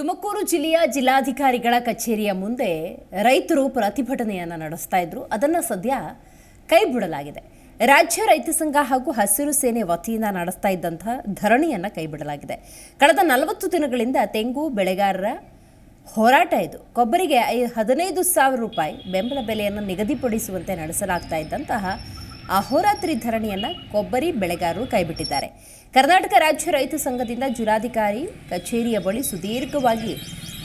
ತುಮಕೂರು ಜಿಲ್ಲೆಯ ಜಿಲ್ಲಾಧಿಕಾರಿಗಳ ಕಚೇರಿಯ ಮುಂದೆ ರೈತರು ಪ್ರತಿಭಟನೆಯನ್ನು ನಡೆಸ್ತಾ ಇದ್ರು. ಅದನ್ನು ಸದ್ಯ ಕೈ ಬಿಡಲಾಗಿದೆ ರಾಜ್ಯ ರೈತ ಸಂಘ ಹಾಗೂ ಹಸಿರು ಸೇನೆ ವತಿಯಿಂದ ನಡೆಸ್ತಾ ಇದ್ದಂತಹ ಧರಣಿಯನ್ನು ಕೈಬಿಡಲಾಗಿದೆ. ಕಳೆದ ನಲವತ್ತು ದಿನಗಳಿಂದ ತೆಂಗು ಬೆಳೆಗಾರರ ಹೋರಾಟ ಇದು. ಕೊಬ್ಬರಿಗೆ ಐ ಹದಿನೈದು ಸಾವಿರ ರೂಪಾಯಿ ಬೆಂಬಲ ಬೆಲೆಯನ್ನು ನಿಗದಿಪಡಿಸುವಂತೆ ನಡೆಸಲಾಗ್ತಾ ಇದ್ದಂತಹ ಅಹೋರಾತ್ರಿ ಧರಣಿಯನ್ನು ಕೊಬ್ಬರಿ ಬೆಳೆಗಾರರು ಕೈಬಿಟ್ಟಿದ್ದಾರೆ. ಕರ್ನಾಟಕ ರಾಜ್ಯ ರೈತ ಸಂಘದಿಂದ ಜಿಲ್ಲಾಧಿಕಾರಿ ಕಚೇರಿಯ ಬಳಿ ಸುದೀರ್ಘವಾಗಿ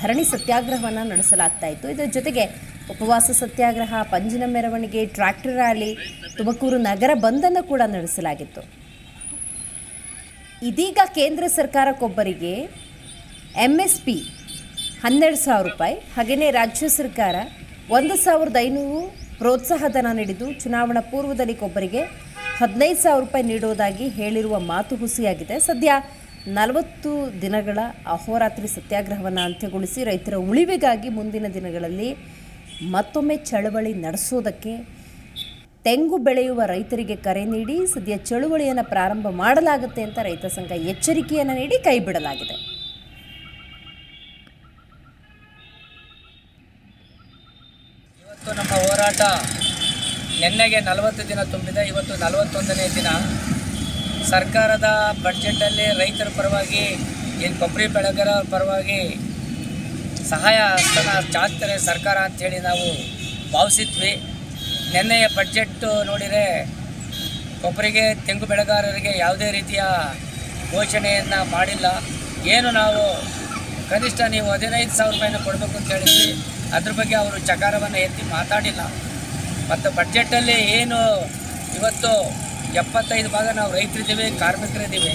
ಧರಣಿ ಸತ್ಯಾಗ್ರಹವನ್ನು ನಡೆಸಲಾಗ್ತಾ ಇತ್ತು. ಇದರ ಜೊತೆಗೆ ಉಪವಾಸ ಸತ್ಯಾಗ್ರಹ, ಪಂಜಿನ ಮೆರವಣಿಗೆ, ಟ್ರ್ಯಾಕ್ಟರ್ ರ್ಯಾಲಿ, ತುಮಕೂರು ನಗರ ಬಂದನ್ನು ಕೂಡ ನಡೆಸಲಾಗಿತ್ತು. ಇದೀಗ ಕೇಂದ್ರ ಸರ್ಕಾರ ಕೊಬ್ಬರಿಗೆ ಎಂ ಎಸ್ ಪಿ ಹನ್ನೆರಡು ಸಾವಿರ ರೂಪಾಯಿ, ಹಾಗೆಯೇ ರಾಜ್ಯ ಸರ್ಕಾರ ಒಂದು ಸಾವಿರದ ಐನೂರು ಪ್ರೋತ್ಸಾಹಧನ ನೀಡಿದ್ದು ಚುನಾವಣಾ ಪೂರ್ವದಲ್ಲಿ ಕೊಬ್ಬರಿಗೆ ಹದಿನೈದು ಸಾವಿರ ರೂಪಾಯಿ ನೀಡುವುದಾಗಿ ಹೇಳಿರುವ ಮಾತು ಹುಸಿಯಾಗಿದೆ. ಸದ್ಯ ನಲವತ್ತು ದಿನಗಳ ಅಹೋರಾತ್ರಿ ಸತ್ಯಾಗ್ರಹವನ್ನು ಅಂತ್ಯಗೊಳಿಸಿ ರೈತರ ಉಳಿವಿಗಾಗಿ ಮುಂದಿನ ದಿನಗಳಲ್ಲಿ ಮತ್ತೊಮ್ಮೆ ಚಳವಳಿ ನಡೆಸೋದಕ್ಕೆ ತೆಂಗು ಬೆಳೆಯುವ ರೈತರಿಗೆ ಕರೆ ನೀಡಿ, ಸದ್ಯ ಚಳುವಳಿಯನ್ನು ಪ್ರಾರಂಭ ಮಾಡಲಾಗುತ್ತೆ ಅಂತ ರೈತ ಸಂಘ ಎಚ್ಚರಿಕೆಯನ್ನು ನೀಡಿ ಕೈ ಇವತ್ತು ನಮ್ಮ ಹೋರಾಟ ನಿನ್ನೆಗೆ ನಲವತ್ತು ದಿನ ತುಂಬಿದೆ. ಇವತ್ತು ನಲವತ್ತೊಂದನೇ ದಿನ. ಸರ್ಕಾರದ ಬಡ್ಜೆಟಲ್ಲಿ ರೈತರ ಪರವಾಗಿ, ಏನು ಕೊಬ್ಬರಿ ಬೆಳೆಗಾರರ ಪರವಾಗಿ ಸಹಾಯ ಹಸ್ತನ ಚಾಚ್ತಾರೆ ಸರ್ಕಾರ ಅಂಥೇಳಿ ನಾವು ಭಾವಿಸಿದ್ವಿ. ನಿನ್ನೆಯ ಬಡ್ಜೆಟ್ಟು ನೋಡಿದರೆ ಕೊಬ್ಬರಿಗೆ, ತೆಂಗು ಬೆಳೆಗಾರರಿಗೆ ಯಾವುದೇ ರೀತಿಯ ಘೋಷಣೆಯನ್ನು ಮಾಡಿಲ್ಲ. ಏನು ನಾವು ಕನಿಷ್ಠ ನೀವು ಹದಿನೈದು ಸಾವಿರ ರೂಪಾಯಿನ ಕೊಡಬೇಕು ಅಂತ ಹೇಳಿದ್ವಿ. ಅದ್ರ ಬಗ್ಗೆ ಅವರು ಚಕಾರವನ್ನು ಎತ್ತಿ ಮಾತಾಡಿಲ್ಲ. ಮತ್ತು ಬಡ್ಜೆಟಲ್ಲಿ ಏನು ಇವತ್ತು ಎಪ್ಪತ್ತೈದು ಭಾಗ ನಾವು ರೈತರಿದ್ದೀವಿ, ಕಾರ್ಮಿಕರಿದ್ದೀವಿ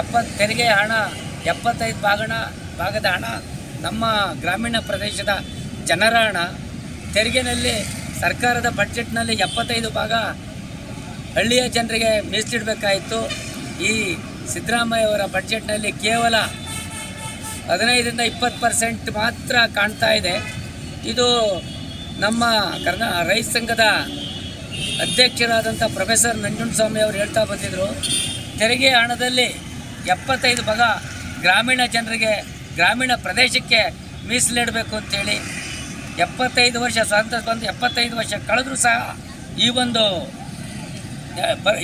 ಎಪ್ಪತ್ತು ತೆರಿಗೆ ಹಣ, ಎಪ್ಪತ್ತೈದು ಭಾಗಣ, ಭಾಗದ ಹಣ ನಮ್ಮ ಗ್ರಾಮೀಣ ಪ್ರದೇಶದ ಜನರ ಹಣ. ತೆರಿಗೆನಲ್ಲಿ ಸರ್ಕಾರದ ಬಡ್ಜೆಟ್ನಲ್ಲಿ ಎಪ್ಪತ್ತೈದು ಭಾಗ ಹಳ್ಳಿಯ ಜನರಿಗೆ ಮೀಸಲಿಡಬೇಕಾಯಿತು. ಈ ಸಿದ್ದರಾಮಯ್ಯವರ ಬಡ್ಜೆಟ್ನಲ್ಲಿ ಕೇವಲ ಹದಿನೈದರಿಂದ ಇಪ್ಪತ್ತು ಪರ್ಸೆಂಟ್ ಮಾತ್ರ ಕಾಣ್ತಾ ಇದೆ. ಇದು ನಮ್ಮ ಕರ್ನಾ ರೈತ ಸಂಘದ ಅಧ್ಯಕ್ಷರಾದಂಥ ಪ್ರೊಫೆಸರ್ ನಂಜುಂಡಸ್ವಾಮಿ ಅವರು ಹೇಳ್ತಾ ಬಂದಿದ್ದರು ತೆರಿಗೆ ಹಣದಲ್ಲಿ ಎಪ್ಪತ್ತೈದು ಭಾಗ ಗ್ರಾಮೀಣ ಜನರಿಗೆ ಗ್ರಾಮೀಣ ಪ್ರದೇಶಕ್ಕೆ ಮೀಸಲಿಡಬೇಕು ಅಂತೇಳಿ ಎಪ್ಪತ್ತೈದು ವರ್ಷ ಸ್ವಾತಂತ್ರ್ಯ ಬಂದು ಎಪ್ಪತ್ತೈದು ವರ್ಷ ಕಳೆದರೂ ಸಹ ಈ ಒಂದು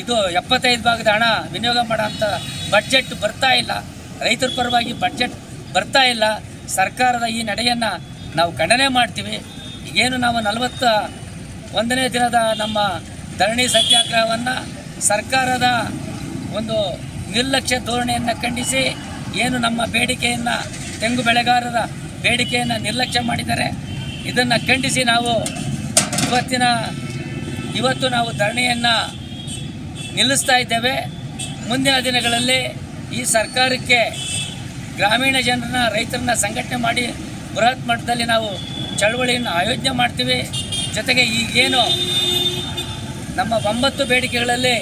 ಇದು ಎಪ್ಪತ್ತೈದು ಭಾಗದ ಹಣ ವಿನಿಯೋಗ ಮಾಡೋಂಥ ಬಡ್ಜೆಟ್ ಬರ್ತಾ ಇಲ್ಲ. ರೈತರ ಪರವಾಗಿ ಬಡ್ಜೆಟ್ ಬರ್ತಾ ಇಲ್ಲ. ಸರ್ಕಾರದ ಈ ನಡೆಯನ್ನು ನಾವು ಖಂಡನೆ ಮಾಡ್ತೀವಿ. ಈಗೇನು ನಾವು ನಲವತ್ತ ಒಂದನೇ ದಿನದ ನಮ್ಮ ಧರಣಿ ಸತ್ಯಾಗ್ರಹವನ್ನು ಸರ್ಕಾರದ ಒಂದು ನಿರ್ಲಕ್ಷ್ಯ ಧೋರಣೆಯನ್ನು ಖಂಡಿಸಿ, ಏನು ನಮ್ಮ ಬೇಡಿಕೆಯನ್ನು ತೆಂಗು ಬೆಳೆಗಾರರ ಬೇಡಿಕೆಯನ್ನು ನಿರ್ಲಕ್ಷ್ಯ ಮಾಡಿದ್ದಾರೆ. ಇದನ್ನು ಖಂಡಿಸಿ ನಾವು ಇವತ್ತಿನ, ಇವತ್ತು ನಾವು ಧರಣಿಯನ್ನು ನಿಲ್ಲಿಸ್ತಾ ಇದ್ದೇವೆ. ಮುಂದಿನ ದಿನಗಳಲ್ಲಿ ಈ ಸರ್ಕಾರಕ್ಕೆ ಗ್ರಾಮೀಣ ಜನರನ್ನ, ರೈತರನ್ನ ಸಂಘಟನೆ ಮಾಡಿ ಬೃಹತ್ ಮಟ್ಟದಲ್ಲಿ ನಾವು ಚಳವಳಿಯನ್ನು ಆಯೋಜನೆ ಮಾಡ್ತೀವಿ. ಜೊತೆಗೆ ಈಗೇನು ನಮ್ಮ ಒಂಬತ್ತು ಬೇಡಿಕೆಗಳಲ್ಲಿ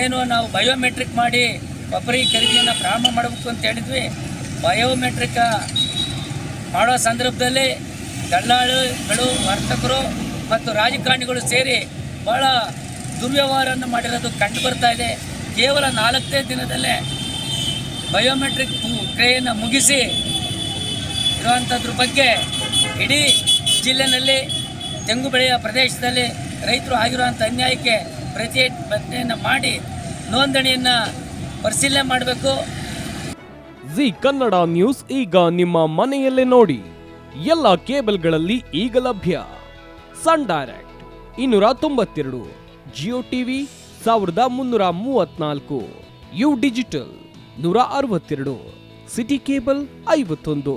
ಏನು ನಾವು ಬಯೋಮೆಟ್ರಿಕ್ ಮಾಡಿ ಒಬ್ಬರಿಗೆ ಖರೀದಿಯನ್ನು ಪ್ರಾರಂಭ ಮಾಡಬೇಕು ಅಂತ ಹೇಳಿದ್ವಿ. ಬಯೋಮೆಟ್ರಿಕ್ ಮಾಡೋ ಸಂದರ್ಭದಲ್ಲಿ ದಲ್ಲಾಳಿಗಳು, ವರ್ತಕರು ಮತ್ತು ರಾಜಕಾರಣಿಗಳು ಸೇರಿ ಭಾಳ ದುರ್ವ್ಯವಹಾರವನ್ನು ಮಾಡಿರೋದು ಕಂಡು ಬರ್ತಾ ಇದೆ. ಕೇವಲ ನಾಲ್ಕನೇ ದಿನದಲ್ಲೇ ಬಯೋಮೆಟ್ರಿಕ್ ಕ್ರಿಯೆಯನ್ನು ಮುಗಿಸಿ ಇರುವಂಥದ್ರ ಬಗ್ಗೆ ಇಡೀ ಜಿಲ್ಲೆನಲ್ಲಿ ತೆಂಗು ಬೆಳೆಯ ಪ್ರದೇಶದಲ್ಲಿ ರೈತರು ಆಗಿರುವಂಥ ಅನ್ಯಾಯಕ್ಕೆ ಪ್ರತಿಭಟನೆಯನ್ನು ಮಾಡಿ ನೋಂದಣಿಯನ್ನು ಪರಿಶೀಲನೆ ಮಾಡಬೇಕು. ಜಿ ಕನ್ನಡ ನ್ಯೂಸ್ ಈಗ ನಿಮ್ಮ ಮನೆಯಲ್ಲೇ ನೋಡಿ. ಎಲ್ಲ ಕೇಬಲ್ಗಳಲ್ಲಿ ಈಗ ಲಭ್ಯ. ಸನ್ ಡೈರೆಕ್ಟ್ ಇನ್ನೂರ ತೊಂಬತ್ತೆರಡು, ಜಿಯೋ ಟಿವಿ ಸಾವಿರದ ಮುನ್ನೂರ ಮೂವತ್ನಾಲ್ಕು, ಯು ಡಿಜಿಟಲ್ ನೂರ ಅರವತ್ತೆರಡು, ಸಿಟಿ ಕೇಬಲ್ ಐವತ್ತೊಂದು.